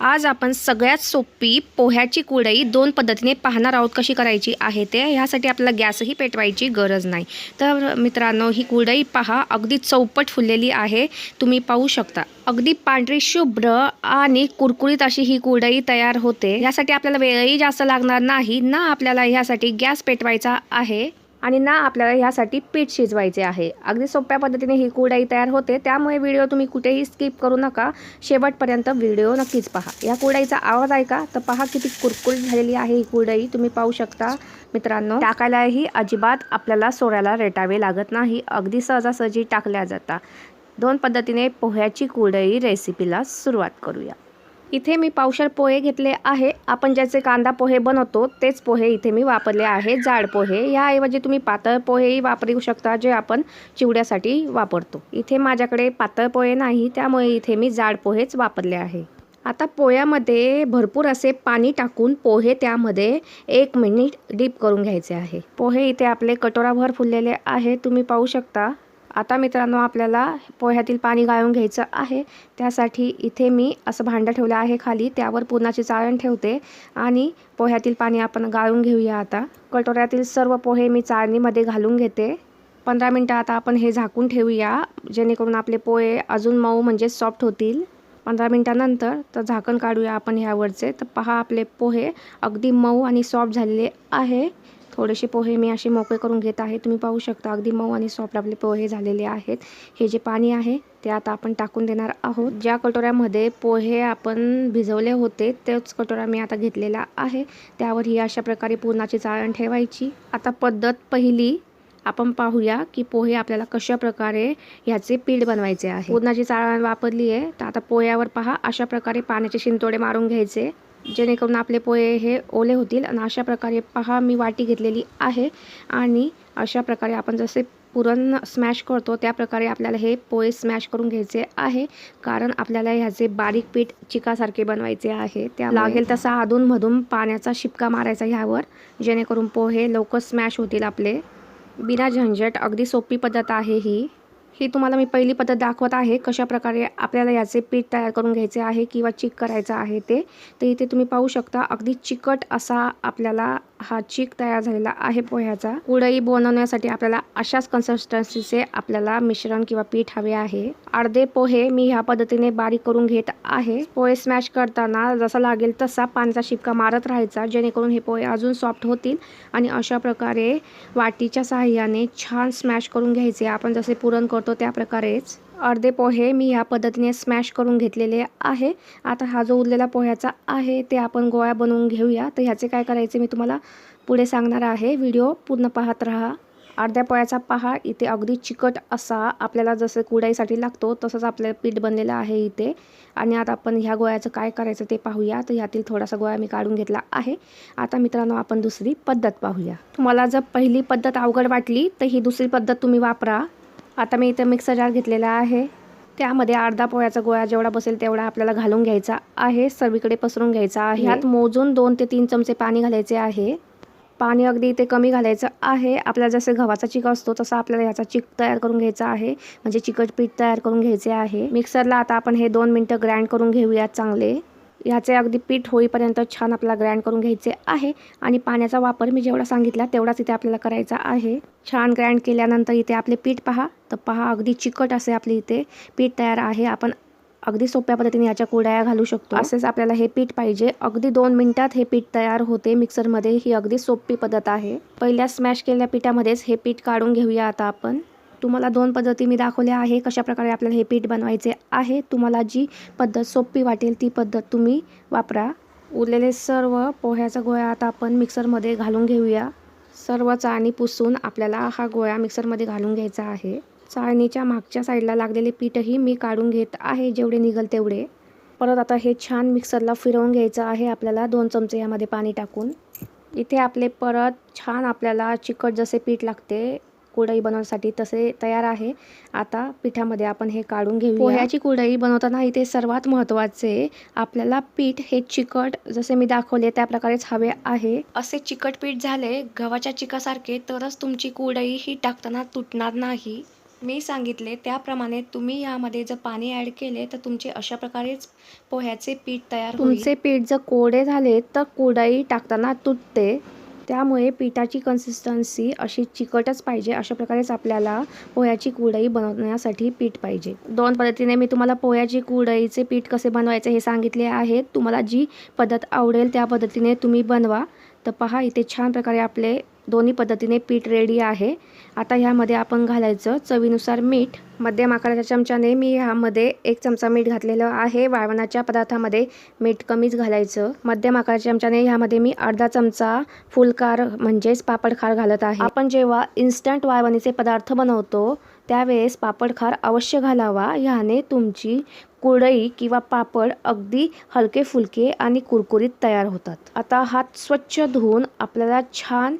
आज आपण सगळ्यात सोपी पोह्याची कुडई दोन पद्धतीने पाहणार आहोत कशी करायची आहे ते. ह्यासाठी आपल्याला गॅसही पेटवायची गरज नाही. तर मित्रांनो ही कुरडई पहा अगदी चौपट फुललेली आहे. तुम्ही पाहू शकता. अगदी पांढरी शुभ्र आणि कुरकुरीत अशी ही कुरडई तयार होते. यासाठी आपल्याला वेळही जास्त लागणार नाही. ना आपल्याला ह्यासाठी गॅस पेटवायचा आहे. आणि ना आपल्याला ह्यासाठी पीठ शिजवायचे आहे. अगदी सोप्या पद्धतीने ही कुरडई तयार होते. त्यामुळे व्हिडिओ तुम्ही कुठेही स्किप करू नका. शेवटपर्यंत व्हिडिओ नक्कीच पहा. या कुरडईचा आवाज ऐका. तर पहा किती कुरकुरीत झालेली आहे ही कुरडई. तुम्ही पाहू शकता मित्रांनो. टाकायलाही अजिबात आपल्याला सोऱ्याला रेटावे लागत नाही. अगदी सहजासहजी टाकल्या जातात दोन पद्धतीने पोह्याची कुरडई रेसिपीला सुरुवात करूया. इथे मी पावशर पोहे घेतले आहे. आपण ज्याचे कांदा पोहे बनवतो तेच पोहे इथे मी वापरले आहे. जाड पोहे. याऐवजी तुम्ही पातळ पोहेही वापरू शकता जे आपण चिवड्यासाठी वापरतो. इथे माझ्याकडे पातळ पोहे नाही त्यामुळे इथे मी जाड पोहेच वापरले आहे. आता पोह्यामध्ये भरपूर असे पाणी टाकून पोहे त्यामध्ये एक मिनिट डीप करून घ्यायचे आहे. पोहे इथे आपले कटोराभर फुललेले आहे. तुम्ही पाहू शकता. आता मित्रांनो आपल्याला पोह्यातील पाणी गाळून घ्यायचं आहे. त्यासाठी इथे मी असं भांडं ठेवलं आहे खाली. त्यावर पुरणाची चाळण ठेवते आणि पोह्यातील पाणी आपण गाळून घेऊया आता. कटोऱ्यातील सर्व पोहे मी चाळणीमध्ये घालून घेते. पंधरा मिनटं आता आपण हे झाकून ठेवूया जेणेकरून आपले पोहे अजून मऊ म्हणजे सॉफ्ट होतील. पंधरा मिनटानंतर तर झाकण काढूया आपण ह्यावरचे. तर पहा आपले पोहे अगदी मऊ आणि सॉफ्ट झालेले आहे. थोडेसे पोहे मी असे मोकळे करून घेत आहे. तुम्ही पाहू शकता अगदी मऊ आणि सॉफ्ट आपले पोहे झालेले आहेत. हे जे पाणी आहे ते आता आपण टाकून देणार आहोत. ज्या कटोऱ्यामध्ये पोहे आपण भिजवले होते तेच कटोरा मी आता घेतलेला आहे. त्यावर ही अशा प्रकारे पुरणाची चाळण ठेवायची. आता पद्धत पहिली आपण पाहूया की पोहे आपल्याला कशा प्रकारे ह्याचे पीठ बनवायचे आहे. पुरणाची चाळण वापरली आहे तर आता पोह्यावर पहा अशा प्रकारे पाण्याचे शिंतोडे मारून घ्यायचे. जेणेकरून आपले पोहे हे ओले होतील. आणि अशा प्रकारे पहा मी वाटी घेतलेली आहे. आणि अशा प्रकारे आपण जसे पुरण स्मॅश करतो त्या प्रकारे आपल्याला हे पोहे स्मॅश करून घ्यायचे आहे. कारण आपल्याला ह्याचे बारीक पीठ चिकासारखे बनवायचे आहे. त्या लागेल तसा अधूनमधून पाण्याचा शिपका मारायचा ह्यावर. जेणेकरून पोहे लवकर स्मॅश होतील आपले. बिना झंझट अगदी सोपी पद्धत आहे ही. ही तुम्हाला मी पहिली पद्धत दाखवत आहे कशा प्रकारे आपल्याला याचे पीठ तयार करून घ्यायचे आहे किंवा चिक करायचं आहे ते. तर इथे तुम्ही पाहू शकता अगदी चिकट असा आपल्याला हा चीक तयार झालेला आहे पोह्याचा. कुरडई बनवण्यासाठी आपल्याला अशाच कन्सिस्टन्सीचे आपल्याला मिश्रण किंवा पीठ हवे आहे. अर्धे पोहे मी ह्या पद्धतीने बारीक करून घेत आहे. पोहे स्मॅश करताना जसा लागेल तसा पाण्याचा शिपका मारत राहायचा जेणेकरून हे पोहे अजून सॉफ्ट होतील आणि अशा प्रकारे वाटीच्या साहाय्याने छान स्मॅश करून घ्यायचे. आपण जसे पुरण करतो त्या प्रकारेच. अर्धे पोहे मी ह्या पद्धतीने स्मॅश करून घेतलेले आहे. आता हा जो उरलेला पोह्याचा आहे ते आपण गोळ्या बनवून घेऊया. तर ह्याचे काय करायचे मी तुम्हाला पुढे सांगणार आहे. व्हिडिओ पूर्ण पाहत राहा. अर्ध्या पोळ्याचा पहा इथे अगदी चिकट असा आपल्याला जसं कुडाईसाठी लागतो तसंच आपलं पीठ बनलेलं आहे इथे. आणि आता आपण ह्या गोळ्याचं काय करायचं ते पाहूया. तर ह्यातील थोडासा गोळा मी काढून घेतला आहे. आता मित्रांनो आपण दुसरी पद्धत पाहूया. तुम्हाला जर पहिली पद्धत अवघड वाटली तर ही दुसरी पद्धत तुम्ही वापरा. आता मी इथे मिक्सर जार घेतलेला आहे. त्यामध्ये अर्धा पोळ्याचा गोळा जेवढा बसेल तेवढा आपल्याला घालून घ्यायचा आहे. सर्वीकडे पसरून घ्यायचा आहे. ह्यात मोजून दोन ते तीन चमचे पाणी घालायचे आहे. पाणी अगदी इथे कमी घालायचं आहे. आपल्याला जसं गव्हाचा चिक असतो तसा आपल्याला ह्याचा चिक तयार करून घ्यायचा आहे. म्हणजे चिकट पीठ तयार करून घ्यायचे आहे. मिक्सरला आता आपण हे दोन मिनटं ग्राइंड करून घेऊयात चांगले. ह्याचे अगदी पीठ होईपर्यंत छान आपल्याला ग्राइंड करून घ्यायचे आहे. आणि पाण्याचा वापर मी जेवढा सांगितला तेवढाच इथे आपल्याला करायचा आहे. छान ग्राइंड केल्यानंतर इथे आपले पीठ पहा. तर पहा अगदी चिकट असे आपले इथे पीठ तयार आहे. आपण अगदी सोप्या पद्धतीने याच्या कुडाया घालू शकतो. असेच आपल्याला हे पीठ पाहिजे. अगदी दोन मिनिटात हे पीठ तयार होते. मिक्सरमध्ये ही अगदी सोपी पद्धत आहे. पहिल्या स्मॅश केलेल्या पिठामध्येच हे पीठ काढून घेऊया आता आपण. तुम्हाला दोन पद्धती मी दाखवल्या आहे कशाप्रकारे आपल्याला हे पीठ बनवायचे आहे. तुम्हाला जी पद्धत सोपी वाटेल ती पद्धत तुम्ही वापरा. उरलेले सर्व पोह्याचा गोळा आता आपण मिक्सरमध्ये घालून घेऊया. सर्व चाळणी पुसून आपल्याला हा गोळा मिक्सरमध्ये घालून घ्यायचा आहे. चाळणीच्या मागच्या साईडला लागलेले पीठही मी काढून घेत आहे जेवढे निघल तेवढे. परत आता हे छान मिक्सरला फिरवून घ्यायचं आहे आपल्याला दोन चमचे यामध्ये पाणी टाकून. इथे आपले परत छान आपल्याला चिकट जसे पीठ लागते कुरडई बनवण्यासाठी तसे तयार आहे. आता पिठामध्ये आपण हे काढून घेऊ पोह्याची कुरडई बनवताना इथे सर्वात महत्त्वाचे आपल्याला पीठ हे चिकट जसे मी दाखवले त्या प्रकारेच हवे आहे. असे चिकट पीठ झाले गव्हाच्या चिकासारखे तरच तुमची कुरडई ही टाकताना तुटणार नाही. मी सांगितले त्याप्रमाणे तुम्ही यामध्ये जर पाणी ॲड केले तर तुमचे अशा प्रकारेच पोह्याचे पीठ तयार तुमचे पीठ जर कोरडे झाले तर कुरडई टाकताना तुटते. त्यामुळे पिठाची कन्सिस्टन्सी अशी चिकटच पाहिजे अशा प्रकारेच आपल्याला पोह्याची कुडई बनवण्यासाठी पीठ पाहिजे. दोन पद्धतीने मी तुम्हाला पोह्याची कुडईचे पीठ कसे बनवायचे हे सांगितले आहे तुम्हाला जी पद्धत आवडेल त्या पद्धतीने तुम्ही बनवा. तर पहा इथे छान प्रकारे आपले दोन्ही पद्धतीने पीठ रेडी आहे. आता ह्यामध्ये आपण घालायचं चवीनुसार मीठ. मध्यम आकाराच्या चमच्याने मी ह्यामध्ये एक चमचा मीठ घातलेलं आहे. वाळवणाच्या पदार्थामध्ये मीठ कमीच घालायचं. मध्यम आकाराच्या चमच्याने ह्यामध्ये मी अर्धा चमचा फुलकार म्हणजेच पापड खार घालत आहे. आपण जेव्हा इन्स्टंट वाळवणीचे पदार्थ बनवतो त्यावेळेस पापड खार अवश्य घालावा. ह्याने तुमची कुरडई किंवा पापड अगदी हलके फुलके आणि कुरकुरीत तयार होतात. आता हात स्वच्छ धुवून आपल्याला छान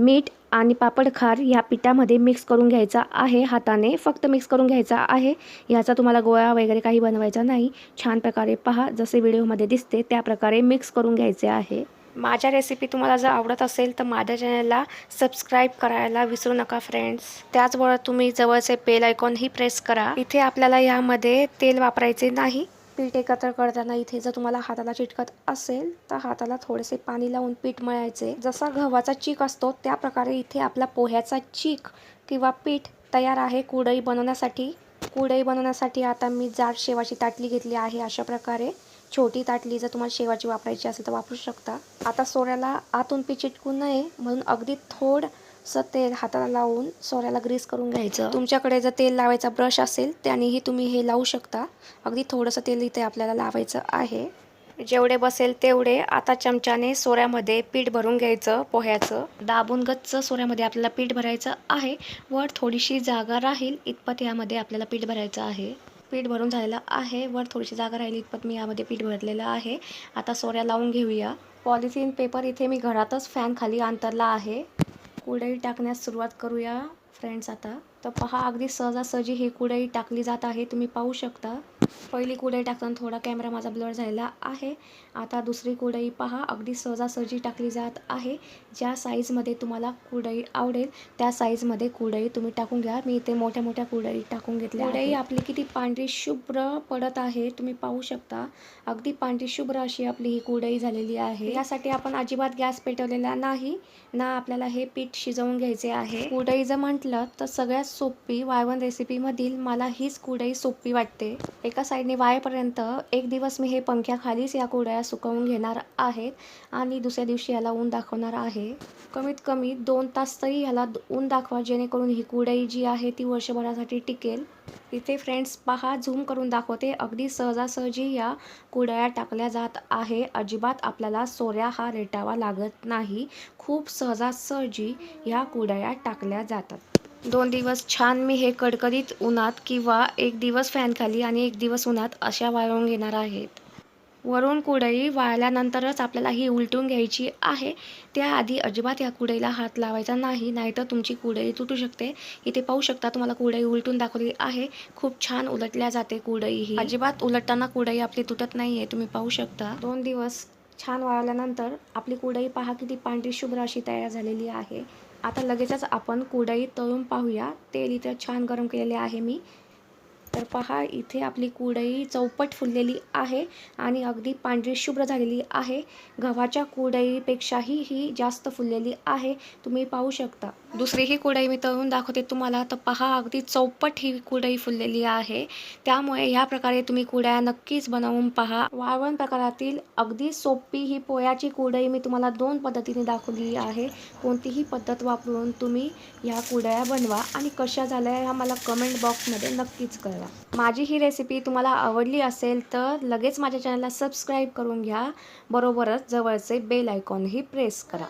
मीठ आणि पापड खार ह्या पिठामध्ये मिक्स करून घ्यायचा आहे हाताने. फक्त मिक्स करून घ्यायचा आहे. ह्याचा तुम्हाला गोळा वगैरे काही बनवायचा नाही. छान प्रकारे पहा. जसे व्हिडिओमध्ये दिसते त्या प्रकारे मिक्स करून घ्यायचे आहे. माझ्या रेसिपी तुम्हाला जर आवडत असेल तर माझ्या चॅनलला सबस्क्राईब करायला विसरू नका फ्रेंड्स त्याचबरोबर तुम्ही जवळचे बेल आयकॉनही प्रेस करा. इथे आपल्याला यामध्ये तेल वापरायचे नाही. पीठ एकत्र करताना इथे जर तुम्हाला हाताला चिटकत असेल तर हाताला थोडेसे पाणी लावून पीठ मळायचे. जसा गव्हाचा चीक असतो त्या प्रकारे इथे आपला पोह्याचा चीक किंवा पीठ तयार आहे कुडई बनवण्यासाठी. कुडई बनवण्यासाठी आता मी जाड शेवाची ताटली घेतली आहे अशा प्रकारे. छोटी ताटली जर तुम्हाला शेवाची वापरायची असेल तर वापरू शकता. आता सोऱ्याला आतून पीठ चिटकू नये म्हणून अगदी थोड थोडंसं तेल हाताला लावून सोऱ्याला ग्रीस करून घ्यायचं. तुमच्याकडे जर तेल लावायचा ब्रश असेल त्यानेही तुम्ही हे लावू शकता. अगदी थोडंसं तेल इथे आपल्याला लावायचं आहे. जेवढे बसेल तेवढे आता चमच्याने सोऱ्यामध्ये पीठ भरून घ्यायचं पोह्याचं. दाबून गच्च सोऱ्यामध्ये आपल्याला पीठ भरायचं आहे. वर थोडीशी जागा राहील इतपत यामध्ये आपल्याला पीठ भरायचं आहे. पीठ भरून झालेलं आहे. वर थोडीशी जागा राहिली इतपत मी यामध्ये पीठ भरलेलं आहे. आता सोऱ्या लावून घेऊया. पॉलिथिन पेपर इथे मी घरातच फॅन खाली अंतरला आहे. कुरडई टाकण्यास सुरुवात करूया फ्रेंड्स आता. तर पहा अगदी सहजासहजी ही कुरडई टाकली जात आहे तुम्ही पाहू शकता. पहिली कुरडई टाकताना थोडा कॅमेरा माझा ब्लर झालेला आहे. आता दुसरी कुरडई पहा. अगदी सहजासहजी टाकली जात आहे. ज्या साईजमध्ये तुम्हाला कुरडई आवडेल त्या साईजमध्ये कुरडई तुम्ही टाकून घ्या. मी इथे मोठ्या मोठ्या कुरडई टाकून घेतल्या कुरडई आपली किती पांढरी शुभ्र पडत आहे तुम्ही पाहू शकता. अगदी पांढरी शुभ्र अशी आपली ही कुरडई झालेली आहे. यासाठी आपण अजिबात गॅस पेटवलेला नाही ना आपल्याला हे पीठ शिजवून घ्यायचे आहे. कुरडई जर म्हटलं तर सगळ्यात सोपी वाळवण रेसिपीमधील मला हीच कुरडई सोपी वाटते. एका साईडने वाळेपर्यंत एक दिवस मी हे पंख्याखालीच या कुड्या सुकवून घेणार आहेत आणि दुसऱ्या दिवशी याला ऊन दाखवणार आहे. कमीत कमी दोन तास तरी ह्याला ऊन दाखवा जेणेकरून ही कुडई जी आहे ती वर्षभरासाठी टिकेल. इथे फ्रेंड्स पहा झूम करून दाखवते. अगदी सहजासहजी या कुरडया टाकल्या जात आहे. अजिबात आपल्याला सोऱ्या हा रेटावा लागत नाही. खूप सहजासहजी ह्या कुरडया टाकल्या जातात. दोन दिवस छान मी हे कडकडीत उन्हात किंवा एक दिवस फॅनखाली आणि एक दिवस उन्हात अशा वाळवून घेणार आहेत. वरून कुडई वाळल्यानंतरच आपल्याला ही उलटून घ्यायची आहे. त्याआधी अजिबात या कुडईला हात लावायचा नाही नाहीतर तुमची कुडई तुटू शकते. इथे पाहू शकता तुम्हाला कुडई उलटून दाखवली आहे. खूप छान उलटल्या जाते कुडई ही अजिबात उलटताना कुडई आपली तुटत नाही आहे तुम्ही पाहू शकता. दोन दिवस छान वाळल्यानंतर आपली कुडई पहा किती पांढरी शुभ्र अशी तयार झालेली आहे. आता लगेचच आपण कुडई तळून पाहूया. तेल इथं छान गरम केलेले आहे मी. तर पहा इथे आपली कुडई चौपट फुललेली आहे आणि अगदी पांढरी शुभ्र झालेली आहे. गव्हाच्या कुडईपेक्षाही ही जास्त फुललेली आहे. तुम्ही पाहू शकता. दुसरी ही कुडई मी तळून दाखवते. तुम्हाला तर पहा अगदी चौपट ही कुडई फुललेली आहे. त्यामुळे ह्या प्रकारे तुम्ही कुड्या नक्कीच बनवून पहा. वाळवण प्रकारातील अगदी सोपी ही पोह्याची कुडई मी तुम्हाला दोन पद्धतीने दाखवली आहे. कोणतीही पद्धत वापरून तुम्ही ह्या कुड्या बनवा आणि कशा झाल्या ह्या मला कमेंट बॉक्समध्ये नक्कीच कळवा. माझी ही रेसिपी तुम्हाला आवडली असेल तर लगेच माझ्या चॅनलला सबस्क्राईब करून घ्या. बरोबरच जवळचे बेल आयकॉनही प्रेस करा.